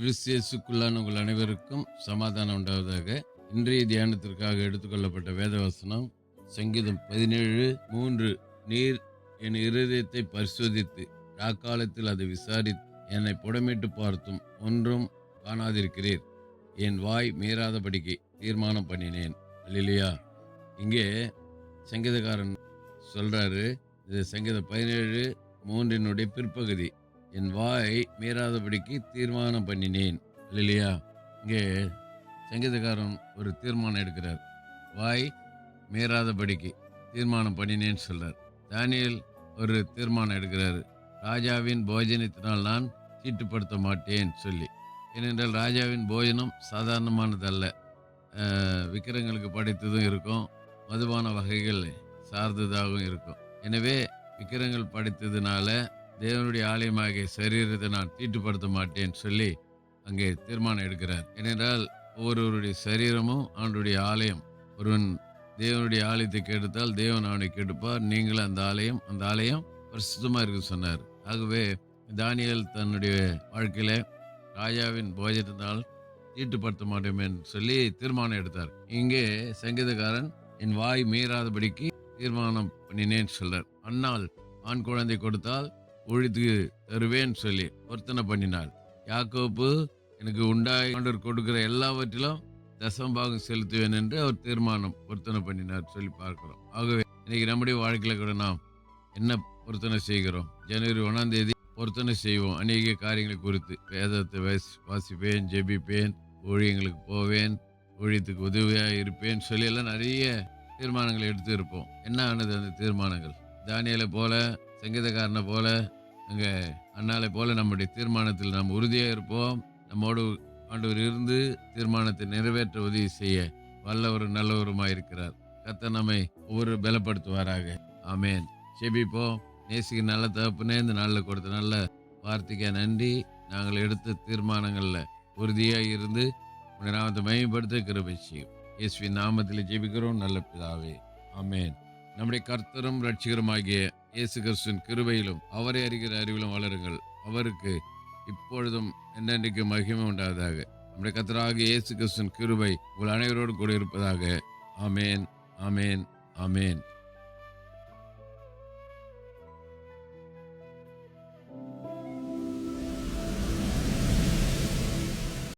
கிறிஸ்தியசுக்குள்ளான உங்கள் அனைவருக்கும் சமாதானம் உண்டாவதாக. இன்றைய தியானத்திற்காக எடுத்துக்கொள்ளப்பட்ட வேதவசனம் சங்கீதம் பதினேழு மூன்று நீர் என் இருதயத்தை பரிசோதித்து ராக்காலத்தில் அதை விசாரித்து என்னை புடமிட்டு பார்த்தும் ஒன்றும் காணாதிருக்கிறீர். என் வாய் மீறாதபடிக்கு தீர்மானம் பண்ணினேன். இல்லையா இங்கே சங்கீதக்காரன் சொல்கிறாரு இது சங்கீதம் பதினேழு மூன்றினுடைய பிற்பகுதி. என் வாய் மீறாதபடிக்கு தீர்மானம் பண்ணினேன். இல்லையா இங்கே சங்கீதக்காரன் ஒரு தீர்மானம் எடுக்கிறார். வாய் மீறாதபடிக்கு தீர்மானம் பண்ணினேன்னு சொல்கிறார் தானியல் ஒரு தீர்மானம் எடுக்கிறாரு. ராஜாவின் போஜனத்தினால் நான் சீட்டுப்படுத்த மாட்டேன் சொல்லி. ஏனென்றால் ராஜாவின் போஜனம் சாதாரணமானதல்ல. விக்கிரங்களுக்கு படைத்ததும் இருக்கும். மதுபான வகைகள் சார்ந்ததாகவும் இருக்கும். எனவே விக்கிரங்கள் படைத்ததுனால தேவனுடைய ஆலயமாகிய சரீரத்தை நான் தீட்டுப்படுத்த மாட்டேன்னு சொல்லி அங்கே தீர்மானம் எடுக்கிறார். ஏனென்றால் ஒவ்வொருவருடைய சரீரமும் அவனுடைய ஆலயம். ஒருவன் தேவனுடைய ஆலயத்தை கெடுத்தால் தேவன் அவனை கெடுப்பார் நீங்களும் அந்த ஆலயம் அந்த ஆலயம் பிரசித்தமாக இருக்கு சொன்னார். ஆகவே தானியல் தன்னுடைய வாழ்க்கையில் ராஜாவின் போஜத்தினால் தீட்டுப்படுத்த மாட்டோம் என்று சொல்லி தீர்மானம் எடுத்தார். இங்கே சங்கீதக்காரன் என் வாய் மீறாதபடிக்கு தீர்மானம் பண்ணினேன்னு சொல்றார். அன்னால் ஆண் குழந்தை கொடுத்தால் ஒழித்து தருவேன் சொல்லி ஒருத்தனை பண்ணினாள். யாக்கோப்பு எனக்கு உண்டாய் ஆண்டவர் கொடுக்கிற எல்லாவற்றிலும் தசம்பாகம் செலுத்துவேன் என்று அவர் தீர்மானம் பொருத்தனை பண்ணினார் சொல்லி பார்க்கிறோம். ஆகவே இன்னைக்கு நம்முடைய வாழ்க்கையில் கூட நாம் என்ன பொருத்தனை செய்கிறோம்? ஜனவரி ஒன்றாம் தேதி பொருத்தனை செய்வோம். அநேக காரியங்களை குறித்து வேதத்தை வாசி- வாசிப்பேன் ஜெபிப்பேன் ஊழியங்களுக்கு போவேன் ஊழியத்துக்கு உதவியாக இருப்பேன் சொல்லி எல்லாம் நிறைய தீர்மானங்கள் எடுத்து இருப்போம். என்ன ஆனது அந்த தீர்மானங்கள்? தானியலை போல சங்கீதக்காரனை போல அங்கே அண்ணாலை போல நம்முடைய தீர்மானத்தில் நாம் உறுதியாக இருப்போம். நம்மோடு ஆண்டவர் இருந்து தீர்மானத்தை நிறைவேற்ற உதவி செய்ய வல்லவரும் நல்லவருமாய் இருக்கிறார். கத்த நம்மை ஒவ்வொரு பலப்படுத்துவாராக. ஆமேன். செபிப்போம் நேசிக்கு நல்ல தகப்புனே இந்த நாளில் கொடுத்த நல்ல வார்த்தைக்கு நன்றி. நாங்கள் எடுத்த தீர்மானங்களில் உறுதியாக இருந்து உன்னை நாமத்தை மையப்படுத்த கிருபை செய்யும். இயேசுவின் நாமத்தில் ஜெபிக்கிறோம். நல்ல பிதாவே. ஆமேன். நம்முடைய கர்த்தரும் ரட்சிகருமாகிய இயேசு கிறிஸ்துவின் கிருபையிலும் அவரை அறிகிற அறிவிலும் வளருங்கள். அவருக்கு இப்பொழுதும் என்னென்றைக்கு மகிமை உண்டாவதாக. நம்முடைய கத்தராக இயேசு கிறிஸ்துவின் கிருபை உங்கள் அனைவரோடு கூட இருப்பதாக. ஆமேன் ஆமேன் ஆமேன்.